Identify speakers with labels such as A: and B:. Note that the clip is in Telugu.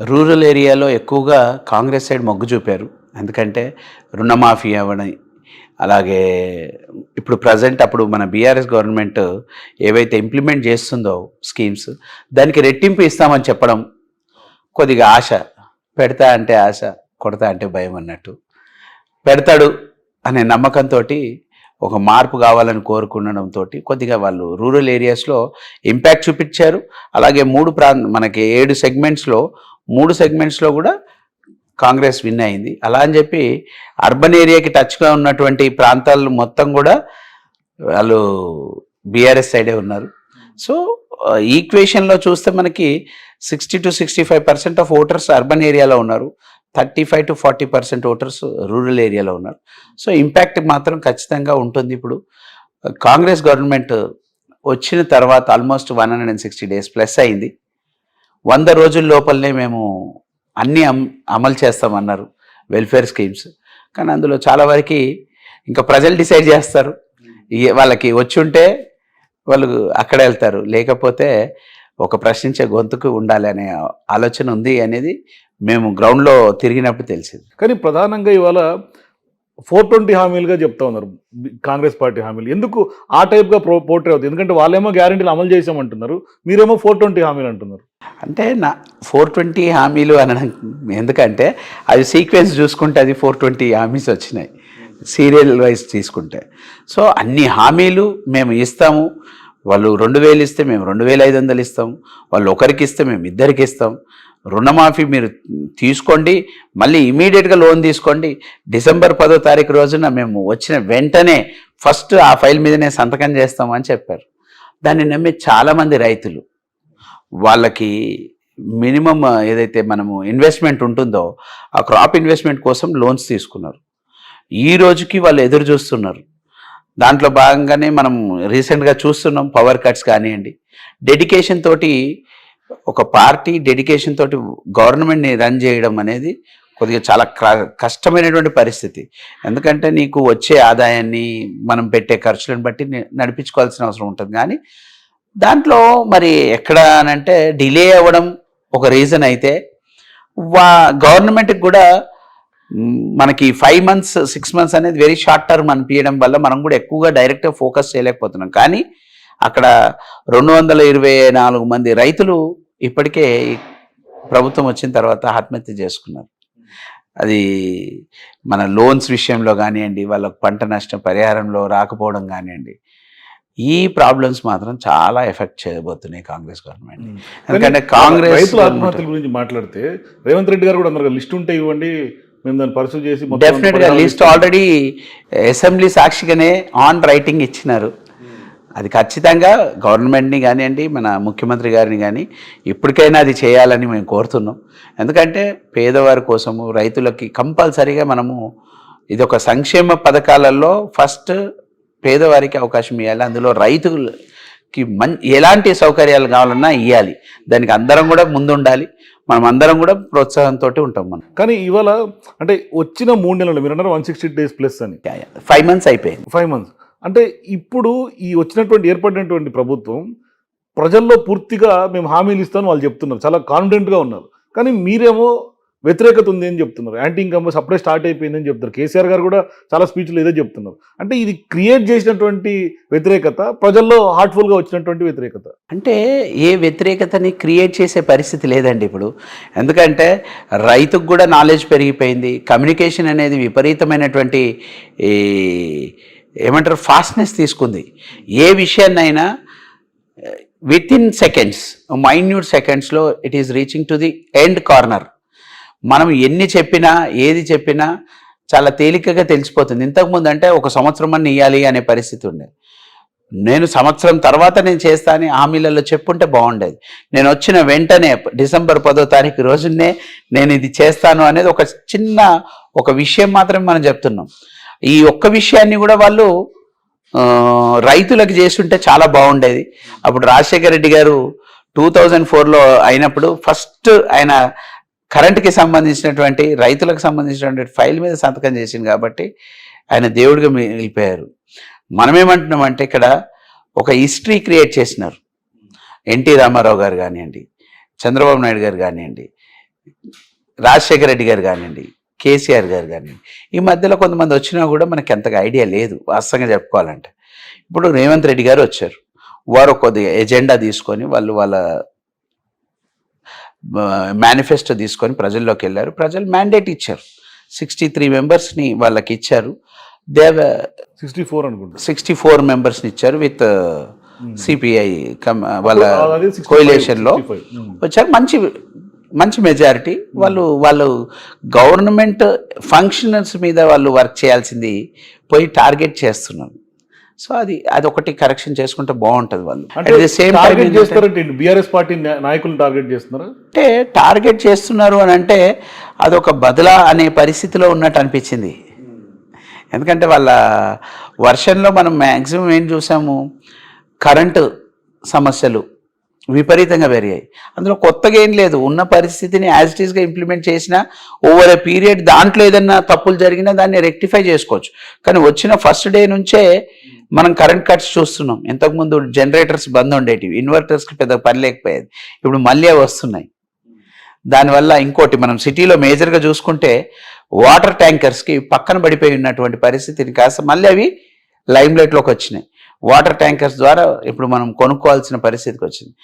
A: రూరల్ ఏరియాలో ఎక్కువగా కాంగ్రెస్ సైడ్ మొగ్గు చూపారు. ఎందుకంటే రుణమాఫీ అవని అలాగే ఇప్పుడు ప్రజెంట్ అప్పుడు మన బీఆర్ఎస్ గవర్నమెంట్ ఏవైతే ఇంప్లిమెంట్ చేస్తుందో స్కీమ్స్ దానికి రెట్టింపు ఇస్తామని చెప్పడం కొద్దిగా ఆశ. పెడతా అంటే ఆశ కొడతా అంటే భయం అన్నట్టు. పెడతాడు అనే నమ్మకంతో ఒక మార్పు కావాలని కోరుకుండడంతో కొద్దిగా వాళ్ళు రూరల్ ఏరియాస్లో ఇంపాక్ట్ చూపించారు. అలాగే మూడు ప్రాంత మనకి ఏడు సెగ్మెంట్స్లో మూడు సెగ్మెంట్స్లో కూడా కాంగ్రెస్ విన్ అయింది. అలా అని చెప్పి అర్బన్ ఏరియాకి టచ్గా ఉన్నటువంటి ప్రాంతాలు మొత్తం కూడా వాళ్ళు బీఆర్ఎస్ సైడే ఉన్నారు. సో ఈక్వేషన్లో చూస్తే మనకి sixty to sixty five percent of voters urban ఏరియాలో ఉన్నారు. Thirty five to forty percent voters rural ఏరియాలో ఉన్నారు. సో ఇంపాక్ట్ మాత్రం ఖచ్చితంగా ఉంటుంది ఇప్పుడు. కాంగ్రెస్ గవర్నమెంట్ వచ్చిన తర్వాత almost one hundred and sixty days plus అయింది. వంద రోజుల లోపలనే మేము అన్నీ అమ్ అమలు చేస్తామన్నారు వెల్ఫేర్ స్కీమ్స్ కానీ అందులో చాలా వరకు ఇంకా ప్రజలు డిసైడ్ చేస్తారు. ఈ- వాళ్ళకి వచ్చి ఉంటే వాళ్ళు అక్కడ వెళ్తారు. లేకపోతే ఒక ప్రశ్నించే గొంతుకు ఉండాలి అనే ఆలోచన ఉంది అనేది మేము గ్రౌండ్లో తిరిగినప్పుడు తెలిసింది.
B: కానీ ప్రధానంగా ఇవాళ ఫోర్ ట్వంటీ హామీలుగా చెప్తా ఉన్నారు కాంగ్రెస్ పార్టీ హామీలు. ఎందుకు ఆ టైప్గా ప్రో పోర్ట్రే అవుతుంది? ఎందుకంటే వాళ్ళేమో గ్యారంటీలు అమలు చేసామంటున్నారు మీరేమో ఫోర్ ట్వంటీ హామీలు అంటున్నారు.
A: అంటే నా ఫోర్ ట్వంటీ హామీలు అనడం ఎందుకంటే అది సీక్వెన్స్ చూసుకుంటే అది ఫోర్ ట్వంటీ హామీస్ వచ్చినాయి సీరియల్ వైజ్ తీసుకుంటే. సో అన్ని హామీలు మేము ఇస్తాము. వాళ్ళు రెండు వేలు ఇస్తే మేము రెండు వేల ఐదు వందలు ఇస్తాం. వాళ్ళు ఒకరికి ఇస్తే మేము ఇద్దరికి ఇస్తాం. రుణమాఫీ మీరు తీసుకోండి మళ్ళీ ఇమీడియట్గా లోన్ తీసుకోండి. డిసెంబర్ పదో తారీఖు రోజున మేము వచ్చిన వెంటనే ఫస్ట్ ఆ ఫైల్ మీదనే సంతకం చేస్తామని చెప్పారు. దాన్ని నమ్మి చాలామంది రైతులు. వాళ్ళకి మినిమం ఏదైతే మనము ఇన్వెస్ట్మెంట్ ఉంటుందో ఆ క్రాప్ ఇన్వెస్ట్మెంట్ కోసం లోన్స్ తీసుకున్నారు. ఈ రోజుకి వాళ్ళు ఎదురు చూస్తున్నారు. దాంట్లో భాగంగానే మనం రీసెంట్గా చూస్తున్నాం పవర్ కట్స్ కానివ్వండి. డెడికేషన్ తోటి ఒక పార్టీ డెడికేషన్ తోటి గవర్నమెంట్ని రన్ చేయడం అనేది కొద్దిగా చాలా క- కష్టమైనటువంటి పరిస్థితి. ఎందుకంటే నీకు వచ్చే ఆదాయాన్ని మనం పెట్టే ఖర్చులను బట్టి నడిపించుకోవాల్సిన అవసరం ఉంటుంది. కానీ దాంట్లో మరి ఎక్కడ అనంటే డిలే అవ్వడం ఒక రీజన్ అయితే వా గవర్నమెంట్కి కూడా మనకి ఫైవ్ మంత్స్ సిక్స్ మంత్స్ అనేది వెరీ షార్ట్ టర్మ్ అనిపించడం వల్ల మనం కూడా ఎక్కువగా డైరెక్ట్గా ఫోకస్ చేయలేకపోతున్నాం. కానీ అక్కడ రెండు వందల ఇరవై నాలుగు మంది రైతులు ఇప్పటికే ప్రభుత్వం వచ్చిన తర్వాత ఆత్మహత్య చేసుకున్నారు. అది మన లోన్స్ విషయంలో కానివ్వండి వాళ్ళకు పంట నష్టం పరిహారంలో రాకపోవడం కానివ్వండి ఈ ప్రాబ్లమ్స్ మాత్రం చాలా ఎఫెక్ట్ చేయబోతున్నాయి కాంగ్రెస్ గవర్నమెంట్. ఎందుకంటే కాంగ్రెస్
B: రైతుల ఆత్మహత్యల గురించి మాట్లాడితే రేవంత్ రెడ్డి గారు కూడా అన్నారు లిస్ట్ ఉంటే ఇవ్వండి మేము దాన్ని పరిశీలి చేసి మొత్తం
A: డెఫినెట్గా
B: పరిహారం
A: లిస్ట్ ఆల్రెడీ అసెంబ్లీ సాక్షిగానే ఆన్ రైటింగ్ ఇచ్చినారు. అది ఖచ్చితంగా గవర్నమెంట్ని కానివ్వండి మన ముఖ్యమంత్రి గారిని కానీ ఇప్పటికైనా అది చేయాలని మేము కోరుతున్నాం. ఎందుకంటే పేదవారి కోసము రైతులకి కంపల్సరీగా మనము ఇది ఒక సంక్షేమ పథకాలలో ఫస్ట్ పేదవారికి అవకాశం ఇవ్వాలి. అందులో రైతులకి మన్ ఎలాంటి సౌకర్యాలు కావాలన్నా ఇవ్వాలి దానికి అందరం కూడా ముందుండాలి. మనం అందరం కూడా ప్రోత్సాహంతో ఉంటాం మనం.
B: కానీ ఇవాళ అంటే వచ్చిన మూడు నెలలు మీరు అన్నారు వన్ సిక్స్టీ డేస్ ప్లస్ అని.
A: ఫైవ్ మంత్స్ అయిపోయింది.
B: ఫైవ్ మంత్స్ అంటే ఇప్పుడు ఈ వచ్చినటువంటి ఏర్పడినటువంటి ప్రభుత్వం ప్రజల్లో పూర్తిగా మేము హామీలు ఇస్తామని వాళ్ళు చెప్తున్నారు. చాలా కాన్ఫిడెంట్గా ఉన్నారు. కానీ మీరేమో వ్యతిరేకత ఉంది అని చెప్తున్నారు. యాంటీ ఇన్కమ్ అప్పుడే స్టార్ట్ అయిపోయిందని చెప్తున్నారు. కేసీఆర్ గారు కూడా చాలా స్పీచ్లు ఏదో చెప్తున్నారు. అంటే ఇది క్రియేట్ చేసినటువంటి వ్యతిరేకత ప్రజల్లో హార్ట్ఫుల్గా వచ్చినటువంటి వ్యతిరేకత.
A: అంటే ఏ వ్యతిరేకతని క్రియేట్ చేసే పరిస్థితి లేదండి ఇప్పుడు. ఎందుకంటే రైతుకు కూడా నాలెడ్జ్ పెరిగిపోయింది. కమ్యూనికేషన్ అనేది విపరీతమైనటువంటి ఈ ఏమంటారు? ఫాస్ట్నెస్ తీసుకుంది. ఏ విషయాన్నైనా విత్ ఇన్ సెకండ్స్ మైన్యూట్ సెకండ్స్లో it is reaching to the end corner మనం ఎన్ని చెప్పినా ఏది చెప్పినా చాలా తేలికగా తెలిసిపోతుంది. ఇంతకుముందు అంటే ఒక సంవత్సరం అని ఇవ్వాలి అనే పరిస్థితి ఉండేది నేను సంవత్సరం తర్వాత నేను చేస్తాను అని హామీలలో చెప్పుంటే బాగుండేది. నేను వచ్చిన వెంటనే డిసెంబర్ పదో తారీఖు రోజునే నేను ఇది చేస్తాను అనేది ఒక చిన్న ఒక విషయం మాత్రమే మనం చెప్తున్నాం. ఈ ఒక్క విషయాన్ని కూడా వాళ్ళు రైతులకు చేస్తుంటే చాలా బాగుండేది. అప్పుడు రాజశేఖర రెడ్డి గారు టూ థౌజండ్ ఫోర్లో అయినప్పుడు ఫస్ట్ ఆయన కరెంట్కి సంబంధించినటువంటి రైతులకు సంబంధించినటువంటి ఫైల్ మీద సంతకం చేసింది కాబట్టి ఆయన దేవుడిగా మిగిలిపోయారు. మనమేమంటున్నామంటే ఇక్కడ ఒక హిస్టరీ క్రియేట్ చేసినారు. ఎన్టీ రామారావు గారు కానివ్వండి చంద్రబాబు నాయుడు గారు కానివ్వండి రాజశేఖర రెడ్డి గారు కానివ్వండి కేసీఆర్ గారు కానివ్వండి ఈ మధ్యలో కొంతమంది వచ్చినా కూడా మనకి అంతగా ఐడియా లేదు వాస్తవంగా చెప్పుకోవాలంటే. ఇప్పుడు రేవంత్ రెడ్డి గారు వచ్చారు. వారు కొద్దిగా ఎజెండా తీసుకొని వాళ్ళు వాళ్ళ మేనిఫెస్టో తీసుకొని ప్రజల్లోకి వెళ్ళారు. ప్రజలు మ్యాండేట్ ఇచ్చారు. సిక్స్టీ త్రీ మెంబర్స్ని వాళ్ళకి ఇచ్చారు. దేవ
B: సిక్స్టీ ఫోర్ అనుకుంటా.
A: సిక్స్టీ ఫోర్ మెంబర్స్ని ఇచ్చారు విత్ సిపిఐ కమ్ వాళ్ళ
B: అదే 65,
A: కోయిలేషన్లో
B: 65. ఉమ్.
A: వచ్చారు. మంచి మంచి మెజారిటీ వాళ్ళు వాళ్ళు గవర్నమెంట్ ఫంక్షనర్స్ మీద వాళ్ళు వర్క్ చేయాల్సింది పోయి టార్గెట్ చేస్తున్నారు. సో అది అది ఒకటి కరెక్షన్ చేసుకుంటే బాగుంటుంది వాళ్ళు.
B: టార్గెట్ చేస్తారంటే బీఆర్ఎస్ పార్టీ నాయకులను టార్గెట్ చేస్తున్నారా?
A: అంటే టార్గెట్ చేస్తున్నారు అని అంటే అదొక బదలా అనే పరిస్థితిలో ఉన్నట్టు అనిపించింది. ఎందుకంటే వాళ్ళ వర్షన్లో మనం మ్యాక్సిమం ఏం చూసాము? కరెంటు సమస్యలు. విపరీతంగా పెరిగాయి అందులో కొత్తగా ఏం లేదు. ఉన్న పరిస్థితిని యాజ్ ఇట్ ఈస్గా ఇంప్లిమెంట్ చేసినా ఓవర్ ఎ పీరియడ్ దాంట్లో ఏదన్నా తప్పులు జరిగినా దాన్ని రెక్టిఫై చేసుకోవచ్చు. కానీ వచ్చిన ఫస్ట్ డే నుంచే మనం కరెంట్ కట్స్ చూస్తున్నాం. ఇంతకుముందు జనరేటర్స్ బంద్ ఉండేటివి. ఇన్వర్టర్స్కి పెద్ద పని లేకపోయేది. ఇప్పుడు మళ్ళీ వస్తున్నాయి. దానివల్ల ఇంకోటి మనం సిటీలో మేజర్గా చూసుకుంటే వాటర్ ట్యాంకర్స్కి పక్కన పడిపోయి ఉన్నటువంటి పరిస్థితిని కాస్త మళ్ళీ అవి లైమ్ లైట్లోకి వచ్చినాయి. వాటర్ ట్యాంకర్స్ ద్వారా ఇప్పుడు మనం కొనుక్కోవాల్సిన పరిస్థితికి వచ్చింది.